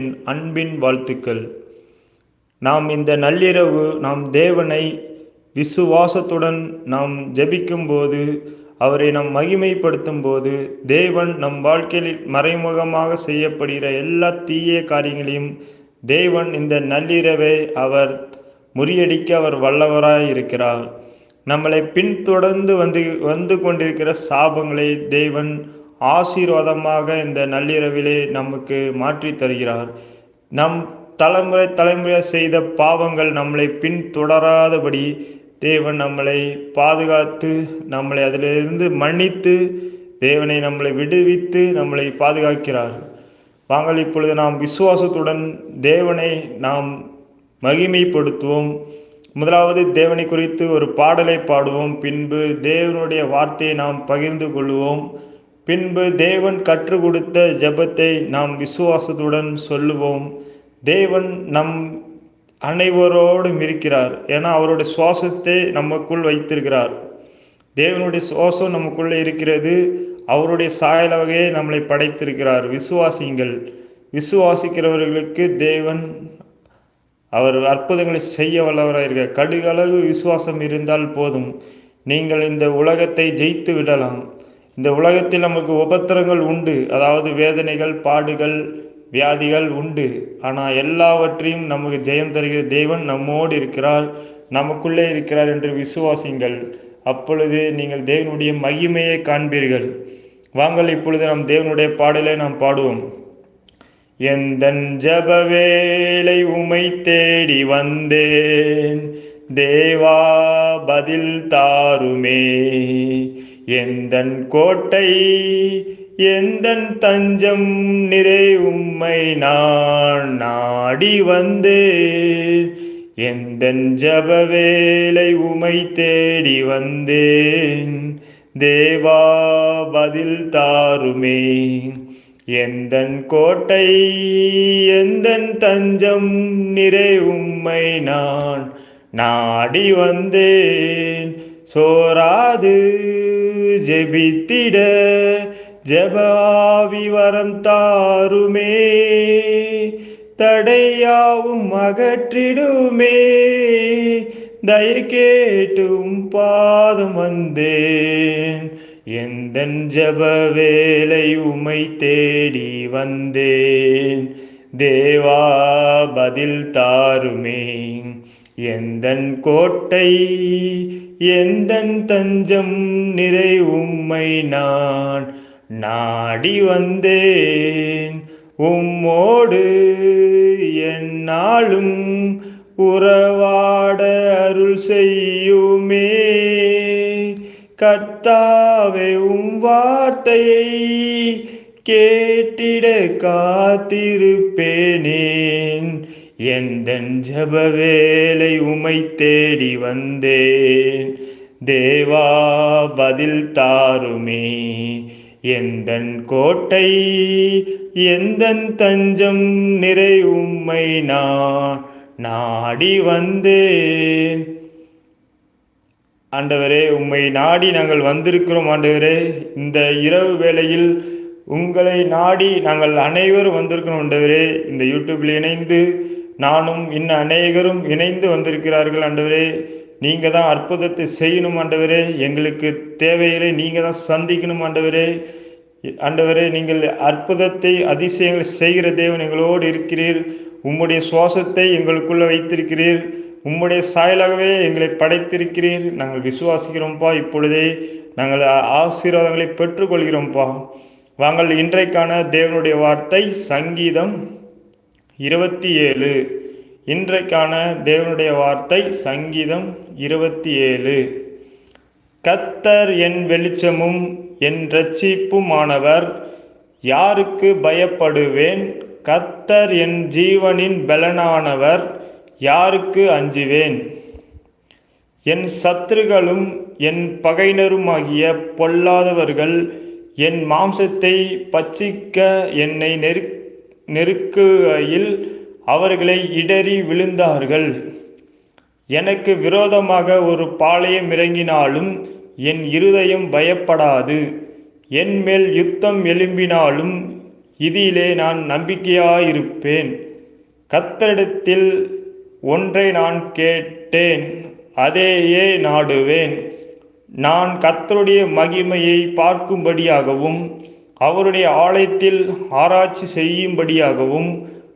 என் அன்பின் வாழ்த்துக்கள். நாம் இந்த நள்ளிரவு நாம் தேவனை விசுவாசத்துடன் நாம் ஜெபிக்கும்போது அவரை நம் மகிமைப்படுத்தும் போது தேவன் நம் வாழ்க்கையில் மறைமுகமாக செய்யப்படுகிற எல்லா தீய காரியங்களையும் தேவன் இந்த நள்ளிரவை அவர் முறியடிக்க அவர் வல்லவராய் இருக்கிறார். நம்மளை பின்தொடர்ந்து வந்து வந்து கொண்டிருக்கிற சாபங்களை தேவன் ஆசீர்வாதமாக இந்த நள்ளிரவிலே நமக்கு மாற்றி தருகிறார். நம் தலைமுறை தலைமுறை செய்த பாவங்கள் நம்மளை பின்தொடராதபடி தேவன் நம்மளை பாதுகாத்து நம்மளை அதிலிருந்து மன்னித்து தேவனை நம்மளை விடுவித்து நம்மளை பாதுகாக்கிறார். வாங்கள் இப்பொழுது நாம் விசுவாசத்துடன் தேவனை நாம் மகிமைப்படுத்துவோம். முதலாவது தேவனை குறித்து ஒரு பாடலை பாடுவோம். பின்பு தேவனுடைய வார்த்தையை நாம் பகிர்ந்து கொள்வோம். பின்பு தேவன் கற்றுக் கொடுத்த ஜெபத்தை நாம் விசுவாசத்துடன் சொல்லுவோம். தேவன் நம் அனைவரோடும் இருக்கிறார். ஏன்னா அவருடைய சுவாசத்தை நமக்குள் வைத்திருக்கிறார். தேவனுடைய சுவாசம் நமக்குள்ளே இருக்கிறது. அவருடைய சாயல வகையை நம்மளை படைத்திருக்கிறார். விசுவாசிங்கள் விசுவாசிக்கிறவர்களுக்கு தேவன் அவர் அற்புதங்களை செய்ய வல்லவராக இருக்க கடுகளவு விசுவாசம் இருந்தால் போதும். நீங்கள் இந்த உலகத்தை ஜெயித்து விடலாம். இந்த உலகத்தில் நமக்கு உபத்திரங்கள் உண்டு. அதாவது வேதனைகள் பாடுகள் வியாதிகள் உண்டு. ஆனால் எல்லாவற்றையும் நமக்கு ஜெயம் தருகிற தேவன் நம்மோடு இருக்கிறார். நமக்குள்ளே இருக்கிறார் என்று விசுவாசிங்கள். அப்பொழுது நீங்கள் தேவனுடைய மகிமையை காண்பீர்கள். வாங்கள் இப்பொழுது நம் தேவனுடைய பாடலை நாம் பாடுவோம். எந்தன் ஜப வேலை உமை தேடி வந்தேன். தேவா பதில் தாருமே. எந்தன் கோட்டை எந்தன் தஞ்சம் நிறை உம்மை நான் நாடி வந்தேன். எந்தன் ஜப வேலை உமை தேடி வந்தேன். தேவா பதில் தாருமே. எந்தன் கோட்டை எந்தன் தஞ்சம் நிறை உம்மை நான் நாடி வந்தேன். சோராது ஜெபித்திட ஜபாவி வரம் தாருமே. தடையாவும் அகற்றிடுமே. தய கேட்டும் பாதம் வந்தேன். எந்த ஜப வேலை உமை தேடி வந்தேன். தேவா பதில் தாருமே. எந்தன் கோட்டை எந்தன் தஞ்சம் நிறை உம்மை நான் நாடி வந்தேன். உம்மோடு என்னாலும் உறவாட அருள் செய்யுமே. கர்த்தாவே உம் வார்த்தையை கேட்டிட காத்திருப்பேனேன். எந்தன் ஜப வேலை உமை தேடி வந்தேன். தேவா பதில் தாருமே. எந்தன் கோட்டை எந்தன் தஞ்சம் நிறை உம்மை நான் நாடி வந்தேன். ஆண்டவரே உம்மை நாடி நாங்கள் வந்திருக்கிறோம் ஆண்டவரே. இந்த இரவு வேளையில் உங்களை நாடி நாங்கள் அனைவரும் வந்திருக்கிறோம் ஆண்டவரே. இந்த யூடியூப்பில் இணைந்து நானும் இன்னும் அநேகரும் இணைந்து வந்திருக்கிறார்கள் ஆண்டவரே. நீங்கள் தான் அற்புதத்தை செய்யணும் ஆண்டவரே. எங்களுக்கு தேவையிலே நீங்கள் தான் சந்திக்கணும் ஆண்டவரே. ஆண்டவரே நீங்கள் அற்புதத்தை அதிசயங்களை செய்கிற தேவன் எங்களோடு இருக்கிறீர். உம்முடைய சுவாசத்தை எங்களுக்குள்ளே வைத்திருக்கிறீர். உம்முடைய சாயலாகவே எங்களை படைத்திருக்கிறீர். நாங்கள் விசுவாசிக்கிறோம்ப்பா இப்பொழுதே. நாங்கள் ஆசீர்வாதங்களை பெற்றுக்கொள்கிறோம்ப்பா வாங்கள் இன்றைக்கான தேவனுடைய வார்த்தை சங்கீதம் இருபத்தி ஏழு. இன்றைக்கான தேவனுடைய வார்த்தை சங்கீதம் இருபத்தி ஏழு. கத்தர் என் வெளிச்சமும் என் ரட்சிப்புமானவர் யாருக்கு பயப்படுவேன்? கத்தர் என் ஜீவனின் பலனானவர் யாருக்கு அஞ்சுவேன்? என் சத்துருகளும் என் பகையினருமாகிய பொல்லாதவர்கள் என் மாம்சத்தை பச்சிக்க என்னை நெரு நெருக்குகையில் அவர்களை இடறி விழுந்தார்கள். எனக்கு விரோதமாக ஒரு பாளையம் இறங்கினாலும் என் இருதயம் பயப்படாது. என் மேல் யுத்தம் எழும்பினாலும் இதிலே நான் நம்பிக்கையாயிருப்பேன். கத்தரிடத்தில் ஒன்றை நான் கேட்டேன் அதையே நாடுவேன். நான் கத்தருடைய மகிமையை பார்க்கும்படியாகவும் அவருடைய ஆலயத்தில் ஆராய்ச்சி செய்யும்படியாகவும்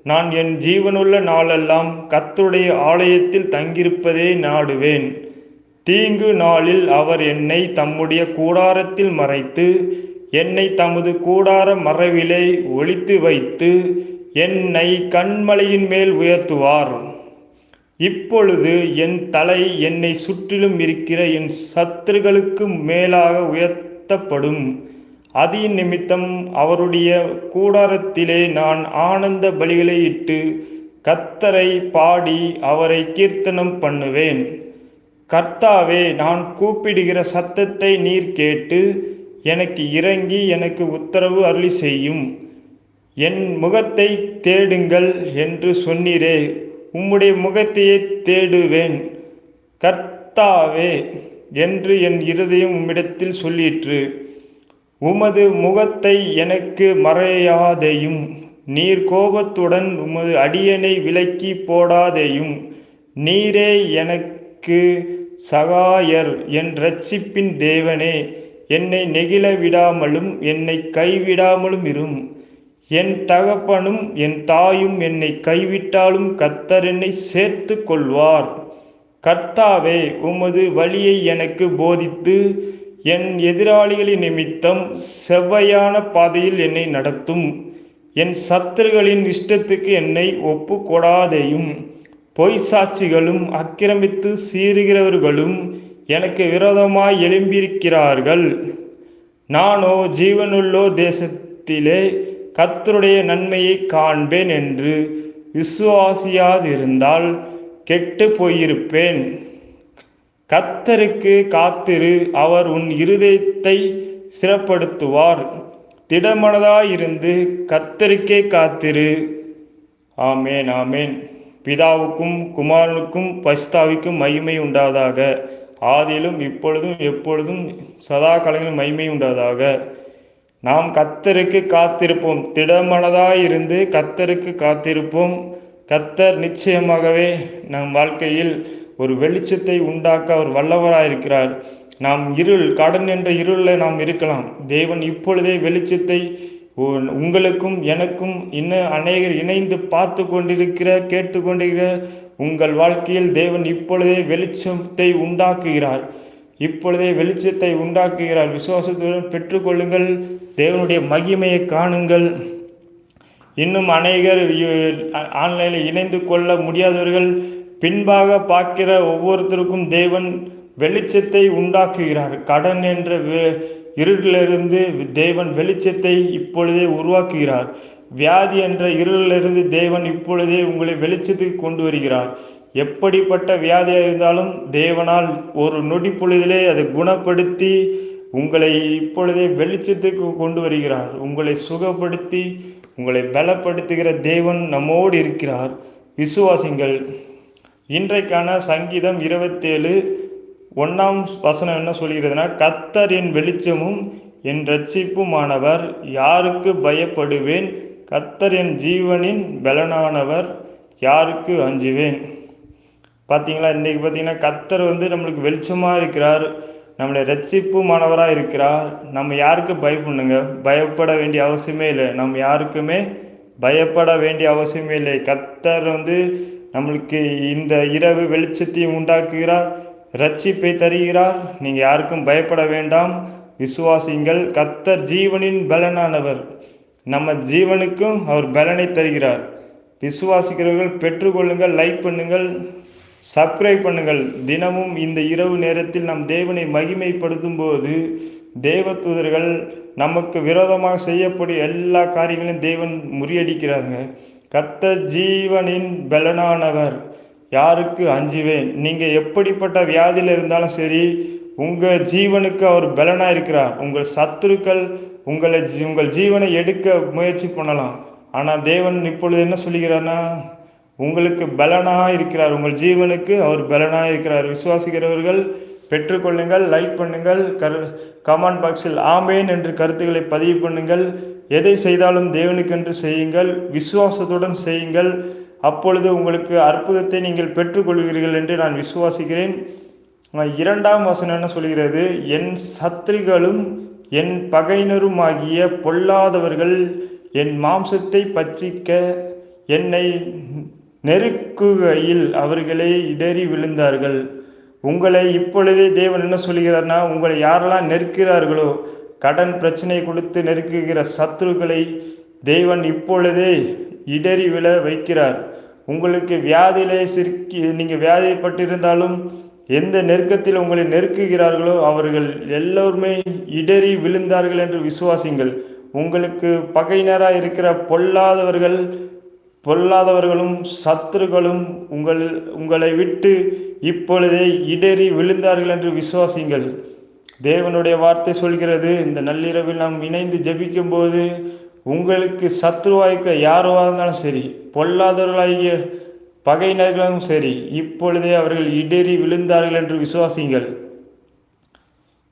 நான் என் ஜீவனுள்ள நாளெல்லாம் கத்துடைய ஆலயத்தில் தங்கியிருப்பதே நாடுவேன். தீங்கு நாளில் அவர் என்னை தம்முடைய கூடாரத்தில் மறைத்து என்னை தமது கூடார மறைவிலே ஒழித்து வைத்து என்னை கண்மலையின் மேல் உயர்த்துவார். இப்பொழுது என் தலை என்னை சுற்றிலும் இருக்கிற என் சத்துருகளுக்கு மேலாக உயர்த்தப்படும். அதின் நிமித்தம் அவருடைய கூடாரத்திலே நான் ஆனந்த பலிகளை இட்டு கத்தரை பாடி அவரை கீர்த்தனம் பண்ணுவேன். கர்த்தாவே நான் கூப்பிடுகிற சத்தத்தை நீர் கேட்டு எனக்கு இறங்கி எனக்கு உத்தரவு அருளி செய்யும். என் முகத்தை தேடுங்கள் என்று சொன்னீரே உம்முடைய முகத்தையே தேடுவேன். கர்த்தாவே என்று என் இருதயம் உம்மிடத்தில் சொல்லிற்று. உமது முகத்தை எனக்கு மறையாதேயும் நீர் கோபத்துடன் உமது அடியனை விலக்கி போடாதேயும் நீரே எனக்கு சகாயர் என் ரட்சிப்பின் தேவனே என்னை நெகிழ விடாமலும் என்னை கைவிடாமலும் இரும். என் தகப்பனும் என் தாயும் என்னை கைவிட்டாலும் கத்தர் என்னை சேர்த்து கொள்வார். கர்த்தாவே உமது வழியை எனக்கு போதித்து என் எதிராளிகளின் நிமித்தம் செவ்வையான பாதையில் என்னை நடத்தும். என் சத்துருகளின் இஷ்டத்துக்கு என்னை ஒப்பு கொடாதேயும் பொய் சாட்சிகளும் அக்கிரமித்து சீறுகிறவர்களும் எனக்கு விரோதமாய் எழும்பியிருக்கிறார்கள். நானோ ஜீவனுள்ளோ தேசத்திலே கத்தருடைய நன்மையை காண்பேன் என்று விசுவாசியாதிருந்தால் கெட்டு போயிருப்பேன். கத்தருக்கு காத்திரு அவர் உன் இருதயத்தை சிறப்படுத்துவார். திடமனதாயிருந்து கத்தருக்கே காத்திரு. ஆமேன் ஆமேன். பிதாவுக்கும் குமாரனுக்கும் பஸ்தாவிக்கும் மகிமை உண்டாதாக. ஆதியிலும் இப்பொழுதும் எப்பொழுதும் சதா காலங்களிலும் மகிமை உண்டாதாக. நாம் கத்தருக்கு காத்திருப்போம். திடமனதாயிருந்து கத்தருக்கு காத்திருப்போம். கத்தர் நிச்சயமாகவே நம் வாழ்க்கையில் ஒரு வெளிச்சத்தை உண்டாக்க அவர் வல்லவராயிருக்கிறார். நாம் இருள் கடன் என்ற இருளில் நாம் இருக்கலாம். தேவன் இப்பொழுதே வெளிச்சத்தை உங்களுக்கும் எனக்கும் இன்னும் அநேகர் இணைந்து பார்த்து கொண்டிருக்கிற கேட்டுக்கொண்டிருக்கிற உங்கள் வாழ்க்கையில் தேவன் இப்பொழுதே வெளிச்சத்தை உண்டாக்குகிறார். இப்பொழுதே வெளிச்சத்தை உண்டாக்குகிறார். விசுவாசத்துடன் பெற்றுக்கொள்ளுங்கள். தேவனுடைய மகிமையை காணுங்கள். இன்னும் அநேகர் ஆன்லைனில் இணைந்து கொள்ள முடியாதவர்கள் பின்பாக பார்க்கிற ஒவ்வொருத்தருக்கும் தேவன் வெளிச்சத்தை உண்டாக்குகிறார். கடன் என்ற இருளிலிருந்து தேவன் வெளிச்சத்தை இப்பொழுதே உருவாக்குகிறார். வியாதி என்ற இருளிலிருந்து தேவன் இப்பொழுதே உங்களை வெளிச்சத்துக்கு கொண்டு வருகிறார். எப்படிப்பட்ட வியாதியாக இருந்தாலும் தேவனால் ஒரு நொடி பொழுதிலே அதை குணப்படுத்தி உங்களை இப்பொழுதே வெளிச்சத்துக்கு கொண்டு வருகிறார். உங்களை சுகப்படுத்தி உங்களை பலப்படுத்துகிற தேவன் நம்மோடு இருக்கிறார். விசுவாசிங்கள் இன்றைக்கான சங்கீதம் இருபத்தேழு ஒன்றாம் வசனம் என்ன சொல்கிறதுனா கத்தர் என் வெளிச்சமும் என் ரட்சிப்புமானவர் யாருக்கு பயப்படுவேன்? கத்தர் என் ஜீவனின் பலனானவர் யாருக்கு அஞ்சுவேன்? பார்த்தீங்களா இன்றைக்கி பார்த்தீங்கன்னா கத்தர் வந்து நம்மளுக்கு வெளிச்சமாக இருக்கிறார் நம்மளை ரட்சிப்புமானவராக இருக்கிறார். நம்ம யாருக்கு பயப்படணுங்க? பயப்பட வேண்டிய அவசியமே இல்லை. நம்ம யாருக்குமே பயப்பட வேண்டிய அவசியமே இல்லை. கத்தர் வந்து நம்மளுக்கு இந்த இரவு வெளிச்சத்தையும் உண்டாக்குகிறார் ரட்சிப்பை தருகிறார். நீங்கள் யாருக்கும் பயப்பட வேண்டாம். விசுவாசிங்கள் கத்தர் ஜீவனின் பலனானவர். நம்ம ஜீவனுக்கும் அவர் பலனை தருகிறார். விசுவாசிக்கிறவர்கள் பெற்றுக்கொள்ளுங்கள் லைக் பண்ணுங்கள் சப்ஸ்கிரைப் பண்ணுங்கள். தினமும் இந்த இரவு நேரத்தில் நம் தேவனை மகிமைப்படுத்தும் போது தேவதூதர்கள் நமக்கு விரோதமாக செய்யக்கூடிய எல்லா காரியங்களையும் தேவன் முறியடிக்கிறாங்க கத்த ஜீவனின் பலனானவர். யாருக்கு அஞ்சுவேன்? நீங்கள் எப்படிப்பட்ட வியாதியில் இருந்தாலும் சரி உங்கள் ஜீவனுக்கு அவர் பலனாக இருக்கிறார் உங்கள் சத்துருக்கள் உங்களை உங்கள் ஜீவனை எடுக்க முயற்சி பண்ணலாம். ஆனால் தேவன் இப்பொழுது என்ன சொல்லுகிறார்னா உங்களுக்கு பலனாக இருக்கிறார் உங்கள் ஜீவனுக்கு அவர் பலனாக இருக்கிறார் விசுவாசிக்கிறவர்கள் பெற்றுக்கொள்ளுங்கள் லைக் பண்ணுங்கள் கரு கமெண்ட் பாக்ஸில் ஆமேன் என்று கருத்துக்களை பதிவு பண்ணுங்கள். எதை செய்தாலும் தேவனுக்கென்று செய்யுங்கள் விசுவாசத்துடன் செய்யுங்கள். அப்பொழுது உங்களுக்கு அற்புதத்தை நீங்கள் பெற்றுக்கொள்வீர்கள் என்று நான் விசுவாசிக்கிறேன். இரண்டாம் வசனம் என்ன சொல்கிறது? என் சத்ரிகளும் என் பகையினருமாகிய பொல்லாதவர்கள் என் மாம்சத்தை பச்சிக்க என்னை நெருக்குகையில் அவர்களே இடறி விழுந்தார்கள். உங்களை இப்பொழுதே தேவன் என்ன சொல்கிறார்னா உங்களை யாரெல்லாம் நெருக்கிறார்களோ கடன் பிரச்சனை கொடுத்து நெருக்குகிற சத்துருக்களை தேவன் இப்பொழுதே இடறி விழ வைக்கிறார். உங்களுக்கு வியாதியிலே சிக்கி நீங்கள் வியாதிப்பட்டிருந்தாலும் எந்த நெருக்கத்தில் உங்களை நெருக்குகிறார்களோ அவர்கள் எல்லோருமே இடறி விழுந்தார்கள் என்று விசுவாசிங்கள் உங்களுக்கு பகையினராக இருக்கிற பொல்லாதவர்கள் பொல்லாதவர்களும் சத்துருகளும் உங்கள் உங்களை விட்டு இப்பொழுதே இடறி விழுந்தார்கள் என்று விசுவாசிங்கள் தேவனுடைய வார்த்தை சொல்கிறது இந்த நள்ளிரவில் நாம் இணைந்து ஜபிக்கும் போது உங்களுக்கு சத்ருவாய்க்கிற யாருவாக இருந்தாலும் சரி பொல்லாதவர்களாகிய பகையினர்களும் சரி இப்பொழுதே அவர்கள் இடறி விழுந்தார்கள் என்று விசுவாசிங்கள்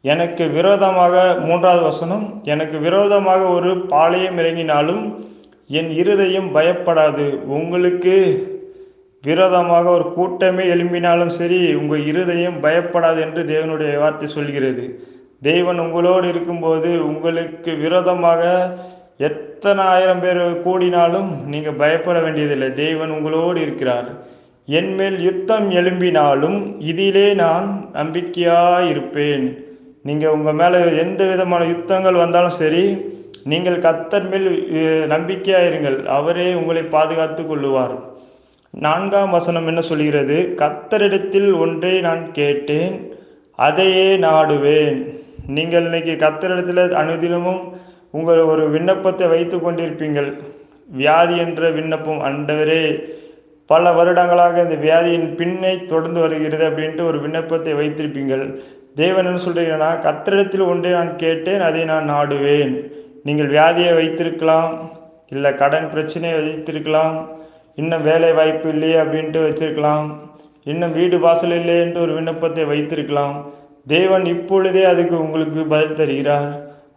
எனக்கு விரோதமாக மூன்றாவது வசனம் எனக்கு விரோதமாக ஒரு பாளையம் இறங்கினாலும் என் இருதயம் பயப்படாது உங்களுக்கு விரோதமாக ஒரு கூட்டமே எழும்பினாலும் சரி உங்கள் இருதயம் பயப்படாது என்று தேவனுடைய வார்த்தை சொல்கிறது. தேவன் உங்களோடு இருக்கும்போது உங்களுக்கு விரோதமாக எத்தனை ஆயிரம் பேர் கூடினாலும் நீங்கள் பயப்பட வேண்டியதில்லை. தேவன் உங்களோடு இருக்கிறார். என்மேல் யுத்தம் எழும்பினாலும் இதிலே நான் நம்பிக்கையாக இருப்பேன் நீங்கள் உங்கள் மேலே எந்த விதமான யுத்தங்கள் வந்தாலும் சரி நீங்கள் கத்தன் மேல் நம்பிக்கையாக இருங்கள் அவரே உங்களை பாதுகாத்து கொள்ளுவார். நான்காம் வசனம் என்ன சொல்கிறது கத்தரிடத்தில் ஒன்றை நான் கேட்டேன் அதையே நாடுவேன். நீங்கள் இன்னைக்கு கத்தரிடத்தில் அனுதினமும் உங்கள் ஒரு விண்ணப்பத்தை வைத்து கொண்டிருப்பீங்கள். வியாதி என்ற விண்ணப்பம் அண்டவரே பல வருடங்களாக இந்த வியாதியின் பின்னை தொடர்ந்து வருகிறது அப்படின்ட்டு ஒரு விண்ணப்பத்தை வைத்திருப்பீங்கள். தேவன் என்ன சொல்கிறீங்கன்னா கத்தரிடத்தில் ஒன்றை நான் கேட்டேன் அதை நான் நாடுவேன். நீங்கள் வியாதியை வைத்திருக்கலாம் இல்லை கடன் பிரச்சனையை வைத்திருக்கலாம் இன்னும் வேலை வாய்ப்பு இல்லையே அப்படின்ட்டு வச்சிருக்கலாம். இன்னும் வீடு வாசல் இல்லையென்று ஒரு விண்ணப்பத்தை வைத்திருக்கலாம். தேவன் இப்பொழுதே அதுக்கு உங்களுக்கு பதில் தருகிறார்.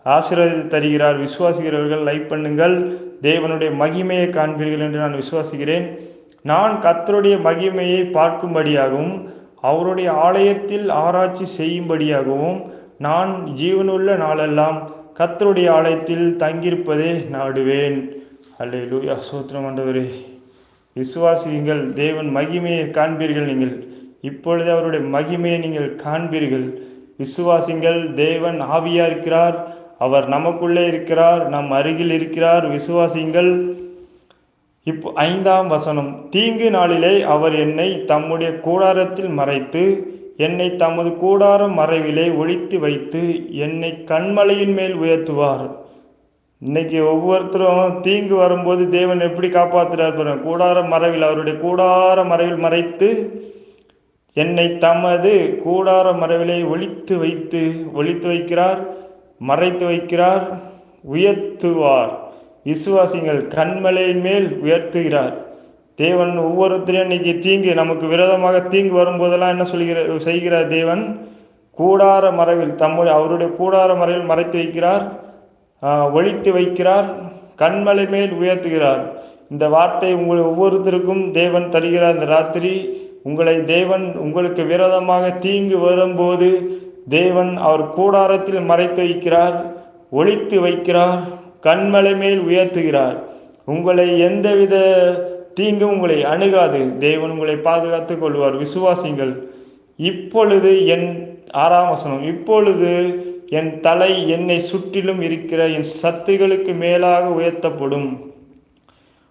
ஆசீர்வாதத்தை தருகிறார். விசுவாசிக்கிறவர்கள் லைக் பண்ணுங்கள். தேவனுடைய மகிமையை காண்பீர்கள் என்று நான் விசுவாசிக்கிறேன். நான் கத்தருடைய மகிமையை பார்க்கும்படியாகவும் அவருடைய ஆலயத்தில் ஆராய்ச்சி செய்யும்படியாகவும் நான் ஜீவனுள்ள நாளெல்லாம் கத்தருடைய ஆலயத்தில் தங்கியிருப்பதே நாடுவேன். அல்லேலூயா சூத்திரம் ஆண்டவரே. விசுவாசியுங்கள் தேவன் மகிமையை காண்பீர்கள் நீங்கள். இப்பொழுது அவருடைய மகிமையை நீங்கள் காண்பீர்கள். விசுவாசிங்கள் தேவன் ஆவியா இருக்கிறார் அவர் நமக்குள்ளே இருக்கிறார் நம் அருகில் இருக்கிறார். விசுவாசிங்கள் இப்போ ஐந்தாம் வசனம் தீங்கு நாளிலே அவர் என்னை தம்முடைய கூடாரத்தில் மறைத்து என்னை தமது கூடாரம் மறைவிலே ஒழித்து வைத்து என்னை கண்மலையின் மேல் உயர்த்துவார். இன்னைக்கு ஒவ்வொருத்தரும் தீங்கு வரும்போது தேவன் எப்படி காப்பாத்துறார் பாருங்க. கூடார மறைவில் அவருடைய கூடார மறைவில் மறைத்து என்னை தமது கூடார மறைவிலே ஒழித்து வைத்து ஒழித்து வைக்கிறார் மறைத்து வைக்கிறார் உயர்த்துவார். விசுவாசிங்கள் கண்மலையின் மேல் உயர்த்துகிறார். தேவன் ஒவ்வொருத்தரையும் இன்னைக்கு தீங்கு நமக்கு விரோதமாக தீங்கு வரும்போதெல்லாம் என்ன சொல்கிற செய்கிறார் தேவன்? கூடார மறைவில் தம்முடைய அவருடைய கூடார மறைவில் மறைத்து வைக்கிறார். ஒழித்து வைக்கிறார் கண்மலை மேல் உயர்த்துகிறார். இந்த வார்த்தை உங்கள் ஒவ்வொருத்தருக்கும் தேவன் தருகிறார். இந்த ராத்திரி உங்களை தேவன் உங்களுக்கு விரோதமாக தீங்கு வரும்போது தேவன் அவர் கூடாரத்தில் மறைத்து வைக்கிறார் ஒழித்து வைக்கிறார் கண்மலை மேல் உயர்த்துகிறார். உங்களை எந்தவித தீங்கும் உங்களை அணுகாது. தேவன் உங்களை பாதுகாத்துக் கொள்வார். விசுவாசிங்கள். இப்பொழுது என் ஆறாம் வசனம். இப்பொழுது என் தலை என்னை சுற்றிலும் இருக்கிற என் சத்துருகளுக்கு மேலாக உயர்த்தப்படும்.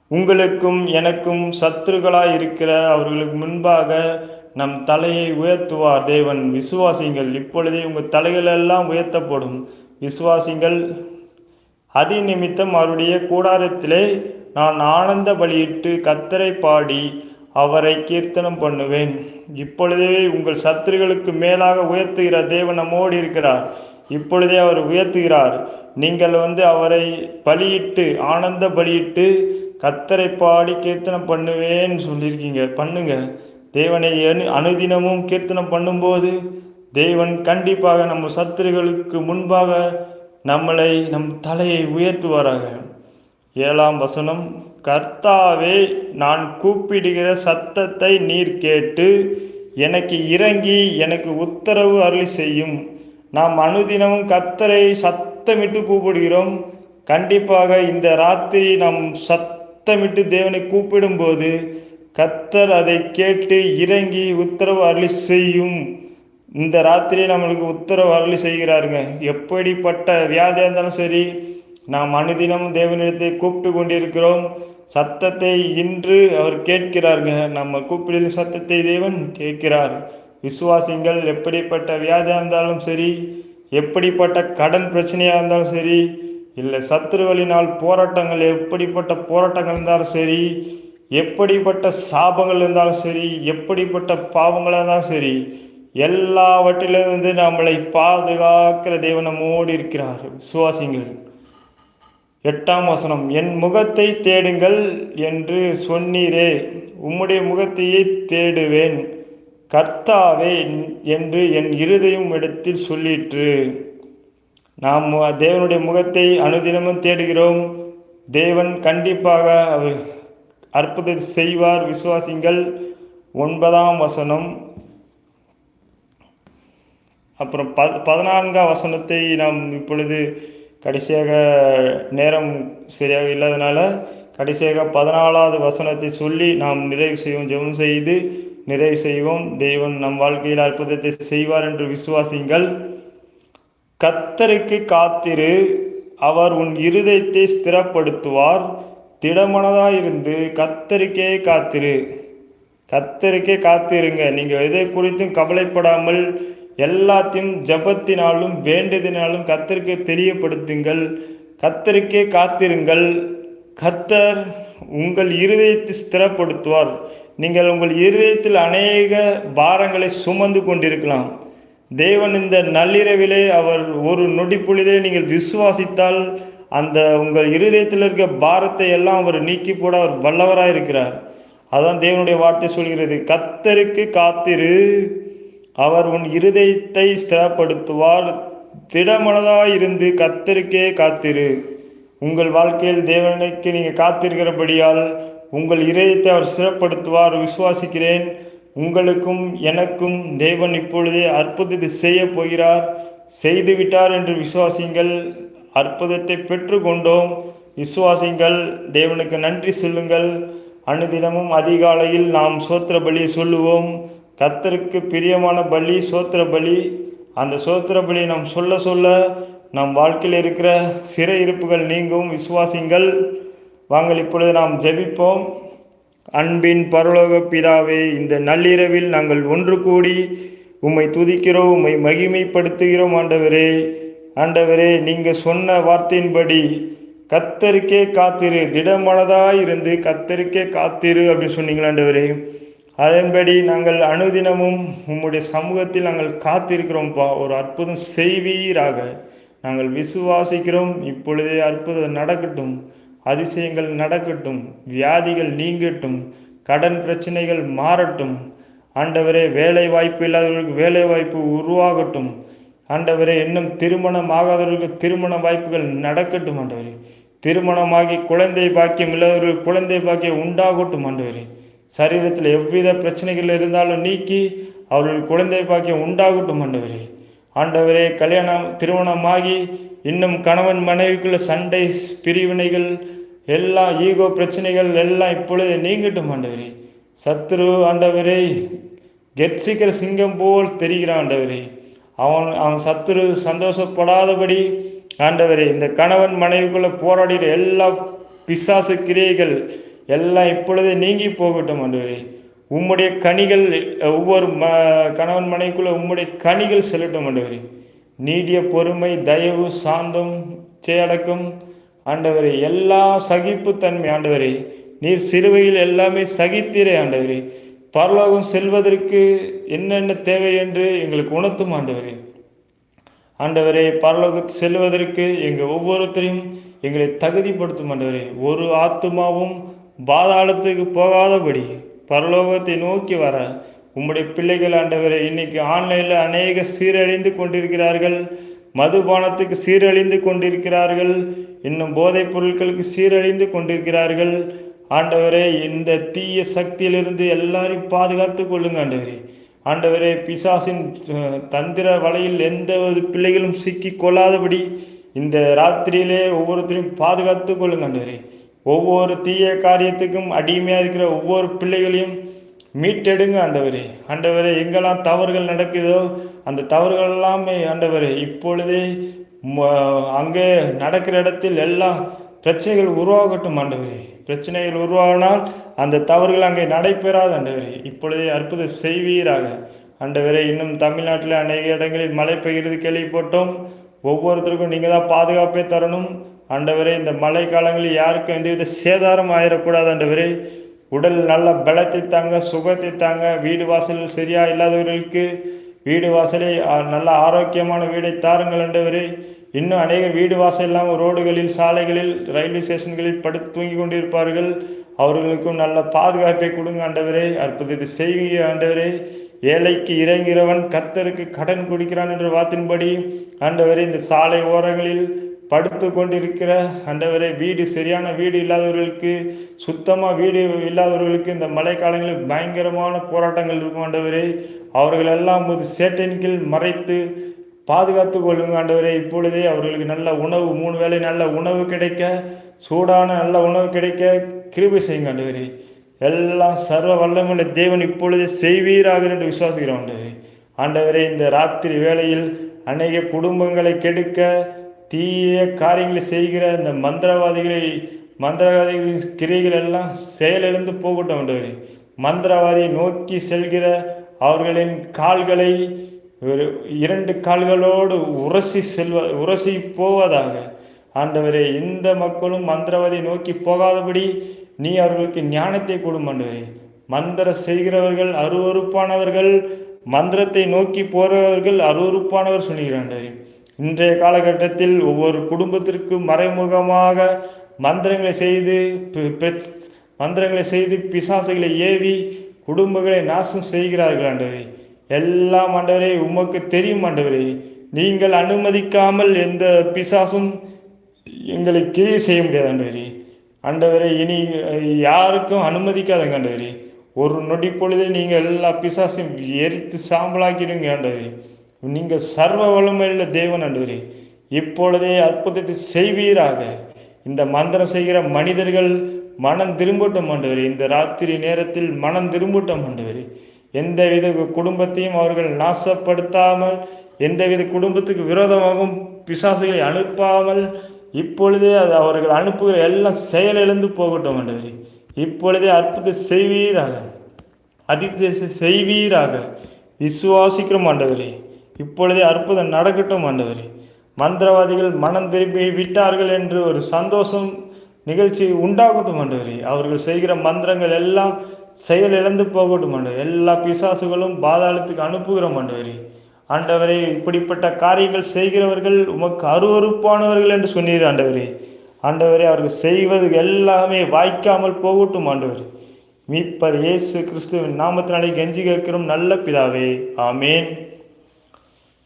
உங்களுக்கும் எனக்கும் சத்துருகளாய் இருக்கிற அவர்களுக்கு முன்பாக நம் தலையை உயர்த்துவார் தேவன். விசுவாசிங்கள் இப்பொழுதே உங்கள் தலைகள் எல்லாம் உயர்த்தப்படும். விசுவாசிங்கள் அதி நிமித்தம் அவருடைய கூடாரத்திலே நான் ஆனந்த பலியிட்டு கத்தரை பாடி அவரை கீர்த்தனம் பண்ணுவேன். இப்பொழுதே உங்கள் சத்துருகளுக்கு மேலாக உயர்த்துகிற தேவன் நம்மோடு இருக்கிறார். இப்பொழுதே அவர் உயர்த்துகிறார். நீங்கள் வந்து அவரை பலியிட்டு ஆனந்த பலியிட்டு கத்தரை பாடி கீர்த்தனம் பண்ணுவேன்னு சொல்லியிருக்கீங்க. பண்ணுங்க. தேவனை அனு அனுதினமும் கீர்த்தனம் பண்ணும்போது தேவன் கண்டிப்பாக நம்ம சத்துருகளுக்கு முன்பாக நம்மளை நம் தலையை உயர்த்துவாராக. ஏழாம் வசனம் கர்த்தாவே நான் கூப்பிடுகிற சத்தத்தை நீர் கேட்டு எனக்கு இறங்கி எனக்கு உத்தரவு அருளி செய்யும். நாம் அனுதினமும் கத்தரை சத்தமிட்டு கூப்பிடுகிறோம். கண்டிப்பாக இந்த ராத்திரி நாம் சத்தமிட்டு தேவனை கூப்பிடும்போது கத்தர் அதை கேட்டு இறங்கி உத்தரவு அருளி செய்யும். இந்த ராத்திரி நம்மளுக்கு உத்தரவு அருளி செய்கிறாருங்க. எப்படிப்பட்ட வியாதியாக இருந்தாலும் சரி நாம் அனுதினம் தேவனிடத்தை கூப்பிட்டு கொண்டிருக்கிறோம். சத்தத்தை இன்று அவர் கேட்கிறாருங்க. நம்ம கூப்பிடுற சத்தத்தை தேவன் கேட்கிறார். விசுவாசிங்கள் எப்படிப்பட்ட வியாதியாக இருந்தாலும் சரி எப்படிப்பட்ட கடன் பிரச்சனையாக இருந்தாலும் சரி இல்லை சத்துருகளினால் போராட்டங்கள் எப்படிப்பட்ட போராட்டங்கள் இருந்தாலும் சரி எப்படிப்பட்ட சாபங்கள் இருந்தாலும் சரி எப்படிப்பட்ட பாவங்களாக இருந்தாலும் சரி எல்லாவற்றிலிருந்து நம்மளை பாதுகாக்கிற தேவன் நம்மோடு இருக்கிறார். விசுவாசிங்கள் எட்டாம் வசனம் என் முகத்தை தேடுங்கள் என்று சொன்னீரே உம்முடைய முகத்தையே தேடுவேன். கர்த்தாவே என்று என் இருதயம் இடத்தில் சொல்லிற்று. நாம் தேவனுடைய முகத்தை அனுதினமும் தேடுகிறோம். தேவன் கண்டிப்பாக அவர் அற்புதத்தை செய்வார். விசுவாசிங்கள். ஒன்பதாம் வசனம். அப்புறம் ப பதினான்காம் வசனத்தை நாம் இப்பொழுது கடைசியாக நேரம் சரியாக இல்லாதனால கடைசியாக பதினாலாவது வசனத்தை சொல்லி நாம் நிறைவு செய்வோம் ஜெபம் செய்து நிறைவு செய்வோம். தெய்வம் நம் வாழ்க்கையில் அற்புதத்தை செய்வார் என்று விசுவாசிங்கள் கத்தருக்கு காத்திரு. அவர் உன் இருதயத்தை ஸ்திரப்படுத்துவார். திடமனதாயிருந்து கத்தருக்கே காத்திரு. கத்தருக்கே காத்திருங்க. நீங்கள் எதை குறித்தும் கவலைப்படாமல் எல்லாத்தையும் ஜபத்தினாலும் வேண்டதினாலும் கத்தருக்கு தெரியப்படுத்துங்கள். கத்தருக்கே காத்திருங்கள். கத்தர் உங்கள் இருதயத்தை ஸ்திரப்படுத்துவார். நீங்கள் உங்கள் இருதயத்தில் அநேக பாரங்களை சுமந்து கொண்டிருக்கலாம். தேவன் இந்த நள்ளிரவிலே அவர் ஒரு நொடி பொழுதே நீங்கள் விசுவாசித்தால் அந்த உங்கள் இருதயத்தில் இருக்க பாரத்தை எல்லாம் அவர் நீக்கி போட அவர் வல்லவராக இருக்கிறார். அதான் தேவனுடைய வார்த்தை சொல்கிறது கத்தருக்கு காத்திரு. அவர் உன் இருதயத்தை ஸ்திரப்படுத்துவார். திடமனதாயிருந்து கத்தருக்கே காத்திரு. உங்கள் வாழ்க்கையில் தேவனுக்கு நீங்கள் காத்திருக்கிறபடியால் உங்கள் இதயத்தை அவர் சிறப்படுத்துவார் விசுவாசிக்கிறேன். உங்களுக்கும் எனக்கும் தேவன் இப்பொழுதே அற்புதத்தை செய்ய போகிறார். செய்துவிட்டார் என்று விசுவாசிங்கள் அற்புதத்தை பெற்றுக்கொண்டோம். விசுவாசிங்கள் தேவனுக்கு நன்றி சொல்லுங்கள். அனுதினமும் அதிகாலையில் நாம் சோத்திர பலியை சொல்லுவோம். கத்தருக்கு பிரியமான பலி சோத்திர பலி அந்த சோத்திர பலி நாம் சொல்ல சொல்ல நம் வாழ்க்கையில் இருக்கிற சிறை இருப்புகள் நீங்கும். விசுவாசிங்கள் வாங்கள் இப்பொழுது நாம் ஜெபிப்போம். அன்பின் பரலோக பிதாவே இந்த நள்ளிரவில் நாங்கள் ஒன்று கூடி உம்மை துதிக்கிறோம் உம்மை மகிமைப்படுத்துகிறோம் ஆண்டவரே. ஆண்டவரே நீங்கள் சொன்ன வார்த்தையின்படி கத்தருக்கே காத்திரு திடமனதாய் இருந்து கத்தருக்கே காத்திரு அப்படின்னு சொன்னீங்களா ஆண்டவரே? அதன்படி நாங்கள் அனுதினமும் உம்முடைய சமூகத்தில் நாங்கள் காத்திருக்கிறோம்ப்பா. ஒரு அற்புதம் செய்வீராக. நாங்கள் விசுவாசிக்கிறோம் இப்பொழுதே அற்புதம் நடக்கட்டும். அதிசயங்கள் நடக்கட்டும் வியாதிகள் நீங்கட்டும் கடன் பிரச்சனைகள் மாறட்டும் ஆண்டவரே வேலை வாய்ப்பு இல்லாதவர்களுக்கு வேலை வாய்ப்பு உருவாகட்டும். ஆண்டவரே இன்னும் திருமணம் ஆகாதவர்களுக்கு திருமண வாய்ப்புகள் நடக்கட்டும் ஆண்டவரே. திருமணமாகி குழந்தை பாக்கியம் இல்லாதவர்கள் குழந்தை பாக்கியம் உண்டாகட்டும் ஆண்டவரே. சரீரத்தில் எவ்வித பிரச்சனைகள் இருந்தாலும் நீக்கி அவர்கள் குழந்தை பாக்கியம் உண்டாகட்டும் ஆண்டவரே. ஆண்டவரே கல்யாணம் திருமணமாகி இன்னும் கணவன் மனைவிக்குள்ள சண்டை பிரிவினைகள் எல்லாம் ஈகோ பிரச்சனைகள் எல்லாம் இப்பொழுது நீங்கட்டும் ஆண்டவரே. சத்ரு ஆண்டவரே கெட்சிக்கிற சிங்கம் போல் தெரிகிறான் ஆண்டவரே. அவன் அவன் சத்துரு சந்தோஷப்படாதபடி ஆண்டவரே இந்த கணவன் மனைவிக்குள்ள போராடுகிற எல்லா பிசாசு கிரியைகள் எல்லாம் இப்பொழுதே நீங்கி போகட்டும் ஆண்டவரே. உம்முடைய கனிகள் ஒவ்வொரு ம கணவன் மனைவிக்குள்ள உம்முடைய கனிகள் செல்லட்டும் ஆண்டவரே. நீடிய பொறுமை தயவு சாந்தம் செயடக்கம் ஆண்டவரே எல்லா சகிப்புத்தன்மை ஆண்டவரே நீர் சிலுவையில் எல்லாமே சகித்தீரே ஆண்டவரே. பரலோகம் செல்வதற்கு என்னென்ன தேவை என்று எங்களுக்கு உணர்த்தும் ஆண்டவரே. ஆண்டவரே பரலோகத்து செல்வதற்கு எங்கள் ஒவ்வொருத்தரையும் எங்களை தகுதிப்படுத்தும் ஆண்டவரே. ஒரு ஆத்மாவும் பாதாளத்துக்கு போகாதபடி பரலோகத்தை நோக்கி வர உம்முடைய பிள்ளைகள் ஆண்டவரே இன்னைக்கு ஆன்லைனில் அநேக சீரழிந்து கொண்டிருக்கிறார்கள். மதுபானத்துக்கு சீரழிந்து கொண்டிருக்கிறார்கள். இன்னும் போதைப் பொருட்களுக்கு சீரழிந்து கொண்டிருக்கிறார்கள். ஆண்டவரே இந்த தீய சக்தியிலிருந்து எல்லாரையும் பாதுகாத்து கொள்ளுங்க ஆண்டவரே. ஆண்டவரே பிசாசின் தந்திர வலையில் எந்த ஒரு பிள்ளைகளும் சிக்கி கொள்ளாதபடி இந்த ராத்திரியிலே ஒவ்வொருத்தரையும் பாதுகாத்து கொள்ளுங்க ஆண்டவரே. ஒவ்வொரு தீய காரியத்துக்கும் அடிமையாக இருக்கிற ஒவ்வொரு பிள்ளைகளையும் மீட்டெடுங்க ஆண்டவரே. ஆண்டவரே எங்கெல்லாம் தவறுகள் நடக்குதோ அந்த தவறுகள் எல்லாமே ஆண்டவரே இப்பொழுதே அங்கே நடக்கிற இடத்தில் எல்லாம் பிரச்சனைகள் உருவாகட்டும் ஆண்டவரே. பிரச்சனைகள் உருவாகினால் அந்த தவறுகள் அங்கே நடைபெறாது ஆண்டவரே. இப்பொழுதே அற்புதம் செய்வீராக. ஆண்டவரே இன்னும் தமிழ்நாட்டில் அநேக இடங்களில் மழை பெய்கிறது கேள்விப்பட்டோம் ஒவ்வொருத்தருக்கும் நீங்கள் தான் பாதுகாப்பே தரணும். ஆண்டவரே இந்த மழை காலங்களில் யாருக்கும் எந்தவித சேதாரம் ஆயிடக்கூடாது ஆண்டவரே. உடல் நல்ல பலத்தை தாங்க சுகத்தை தாங்க வீடு வாசல் சரியா இல்லாதவர்களுக்கு வீடு வாசலை நல்ல ஆரோக்கியமான வீடை தாருங்கள் ஆண்டவரே. இன்னும் அநேகர் வீடு வாசல் இல்லாமல் ரோடுகளில் சாலைகளில் ரயில்வே ஸ்டேஷன்களில் படுத்து தூங்கி கொண்டிருப்பார்கள். அவர்களுக்கும் நல்ல பாதுகாப்பை கொடுங்க ஆண்டவரே. அற்புதத்தை செய்வீங்க ஆண்டவரே. ஏழைக்கு இறங்குகிறவன் கத்தருக்கு கடன் கொடுக்கிறான் என்ற வார்த்தையின்படி ஆண்டவரே இந்த சாலை ஓரங்களில் படுத்து கொண்டிருக்கிற ஆண்டவரே வீடு சரியான வீடு இல்லாதவர்களுக்கு சுத்தமாக வீடு இல்லாதவர்களுக்கு இந்த மழை காலங்களில் பயங்கரமான போராட்டங்கள் இருக்கும் ஆண்டவரே. அவர்கள் எல்லாம் ஒரு சேட்டையின் கீழ் மறைத்து பாதுகாத்து கொள்ளுங்க ஆண்டவரே. இப்பொழுதே அவர்களுக்கு நல்ல உணவு மூணு வேளை நல்ல உணவு கிடைக்க சூடான நல்ல உணவு கிடைக்க கிருபை செய்யுங்க ஆண்டவரே. எல்லாம் சர்வ வல்லமுள்ள தேவன் இப்பொழுதே செய்வீராக என்று விசுவாசிக்கிறோம் ஆண்டவரே. ஆண்டவரே இந்த ராத்திரி வேளையில் அநேக குடும்பங்களை கெடுக்க தீய காரியங்களை செய்கிற இந்த மந்திரவாதிகளை மந்திரவாதிகளின் கிரைகள் எல்லாம் செயலிழந்து போகட்டும் ஆண்டவரே. மந்திரவாதியை நோக்கி செல்கிற அவர்களின் கால்களை ஒரு இரண்டு கால்களோடு உரசி செல்வ உரசி போவதாக. ஆண்டவரே இந்த மக்களும் மந்திரவாதியை நோக்கி போகாதபடி நீ அவர்களுக்கு ஞானத்தை கொடும் ஆண்டவரே. மந்திர செய்கிறவர்கள் அருவருப்பானவர்கள் மந்திரத்தை நோக்கி போறவர்கள் அருவருப்பானவர் சொல்லுகிறாண்டவரே இன்றைய காலகட்டத்தில் ஒவ்வொரு குடும்பத்திற்கும் மறைமுகமாக மந்திரங்களை செய்து மந்திரங்களை செய்து பிசாசுகளை ஏவி குடும்பங்களை நாசம் செய்கிறார்கள் ஆண்டவரே. எல்லாம் ஆண்டவரே உமக்கு தெரியும் ஆண்டவரே. நீங்கள் அனுமதிக்காமல் எந்த பிசாசும் எங்களை கிரியை செய்ய முடியாது ஆண்டவரே. ஆண்டவரே இனி யாருக்கும் அனுமதிக்காதங்க ஆண்டவரே. ஒரு நொடி பொழுதே நீங்கள் எல்லா பிசாசையும் எரித்து சாம்பலாக்கிடுங்க ஆண்டவரே. நீங்கள் சர்வ வல்லமையுள்ள தேவன் ஆண்டவரே. இப்பொழுதே அற்புதத்தை செய்வீராக. இந்த மந்திரம் செய்கிற மனிதர்கள் மனம் திரும்பட்டும் ஆண்டவரே. இந்த ராத்திரி நேரத்தில் மனம் திரும்பட்டும் ஆண்டவரே. எந்தவித குடும்பத்தையும் அவர்கள் நாசப்படுத்தாமல் எந்தவித குடும்பத்துக்கு விரோதமாகவும் பிசாசுகளை அனுப்பாமல் இப்பொழுதே அது அவர்கள் அனுப்புகிற எல்லாம் செயலிழந்து போகட்டும் ஆண்டவரே. இப்பொழுதே அற்புதம் செய்வீராக அதிசய செய்வீராக. விசுவாசிக்கிறோம் ஆண்டவரே. இப்பொழுதே அற்புதம் நடக்கட்டும் ஆண்டவரே. மந்திரவாதிகள் மனம் திரும்பி விட்டார்கள் என்று ஒரு சந்தோஷம் நிகழ்ச்சி உண்டாகட்டும் ஆண்டவரே. அவர்கள் செய்கிற மந்திரங்கள் எல்லாம் செயலிழந்து போகட்டும் ஆண்டவர். எல்லா பிசாசுகளும் பாதாளத்துக்கு அனுப்புகிறோம் ஆண்டவரே. ஆண்டவரே இப்படிப்பட்ட காரியங்கள் செய்கிறவர்கள் உமக்கு அருவருப்பானவர்கள் என்று சொன்னீர் ஆண்டவரே. ஆண்டவரே அவர்கள் செய்வது எல்லாமே வாய்க்காமல் போகட்டும் ஆண்டவர். மீட்பர் இயேசு கிறிஸ்துவின் நாமத்தினாலே கெஞ்சி கேட்கிறோம் நல்ல பிதாவே. ஆமேன்.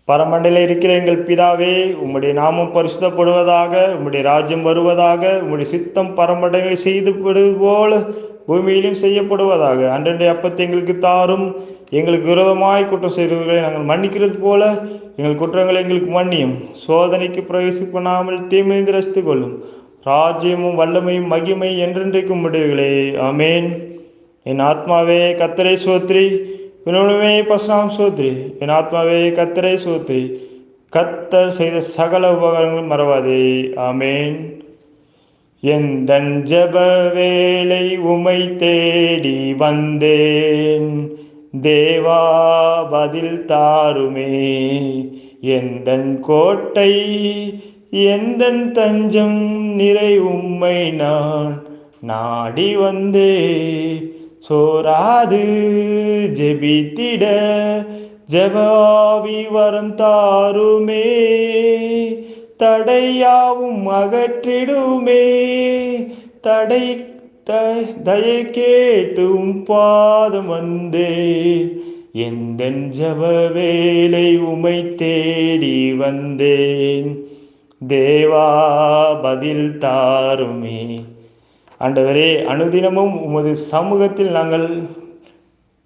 பரமண்டல இருக்கிற எங்கள் பிதாவே உம்முடைய நாமம் பரிசுத்தப்படுவதாக உம்முடைய ராஜ்யம் வருவதாக உம்முடைய சித்தம் பரமண்டங்களை செய்து போல பூமியிலும் செய்யப்படுவதாக. அன்றன்றைய அப்பத்தை எங்களுக்கு தாரும். எங்களுக்கு விரோதமாய் குற்றம் செய்தவர்களை நாங்கள் மன்னிக்கிறது போல எங்கள் குற்றங்களை எங்களுக்கு மன்னியும். சோதனைக்கு பிரவேசிப்பண்ணாமல் தீமைந்து ரசித்து கொள்ளும். ராஜ்யமும் வல்லமையும் மகிமை என்றென்றைக்கும் முடிவுகளே அமேன் என் ஆத்மாவே கத்தரை சோத்ரி. வினோனுமே பசுராம் சோத்ரி. என் ஆத்மாவே கத்தரை சோத்ரி. கத்தர் செய்த சகல உபகாரங்களும் மறவாதே. ஆமேன். எந்தன் ஜப வேளை உமை தேடி வந்தேன். தேவா பதில் தாருமே. எந்தன் கோட்டை எந்தன் தஞ்சம் நிறை உம்மை நான் நாடி வந்தே. சோராது ஜெபித்திட ஜபாவி வரம் தாருமே. தடையாவும் அகற்றிடுமே. தடை த- தயை கேட்டும் பாதம் வந்தேன் எந்த ஜப வேலை உமை தேடி வந்தேன். தேவா பதில் தாருமே. ஆண்டவரே அனுதினமும் உமது சமூகத்தில் நாங்கள்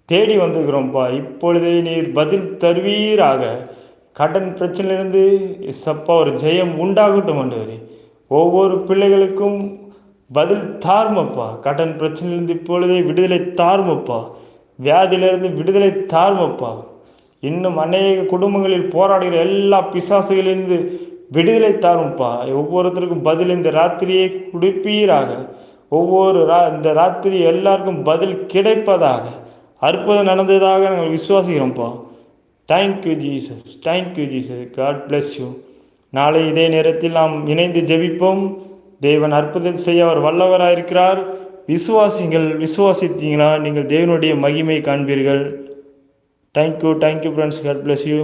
தேடி வந்திருக்கிறோம்ப்பா இப்பொழுதே நீர் பதில் தருவீராக. கடன் பிரச்சனையிலிருந்து சப்பா ஒரு ஜெயம் உண்டாகட்டும் ஆண்டவரே. ஒவ்வொரு பிள்ளைகளுக்கும் பதில் தாருமப்பா. கடன் பிரச்சனையிலிருந்து இப்பொழுதே விடுதலை தாருமப்பா. வியாதியிலிருந்து விடுதலை தாருமப்பா. இன்னும் அநேக குடும்பங்களில் போராடுகிற எல்லா பிசாசுகளிலிருந்து விடுதலை தாரும்ப்பா ஒவ்வொருத்தருக்கும் பதில் இந்த ராத்திரியை குடிப்பீராக. ஒவ்வொரு ரா இந்த ராத்திரி எல்லாருக்கும் பதில் கிடைப்பதாக. அற்புதம் நடந்ததாக நாங்கள் விசுவாசிக்கிறோம்ப்பா thank you Jesus thank you Jesus God bless you நாளை இதே நேரத்தில் நாம் இணைந்து ஜெபிப்போம். தேவன் அற்புதம் செய்ய அவர் வல்லவராக இருக்கிறார் விசுவாசிங்கள் விசுவாசித்தீங்களா? நீங்கள் தேவனுடைய மகிமை காண்பீர்கள். Thank you thank you friends God bless you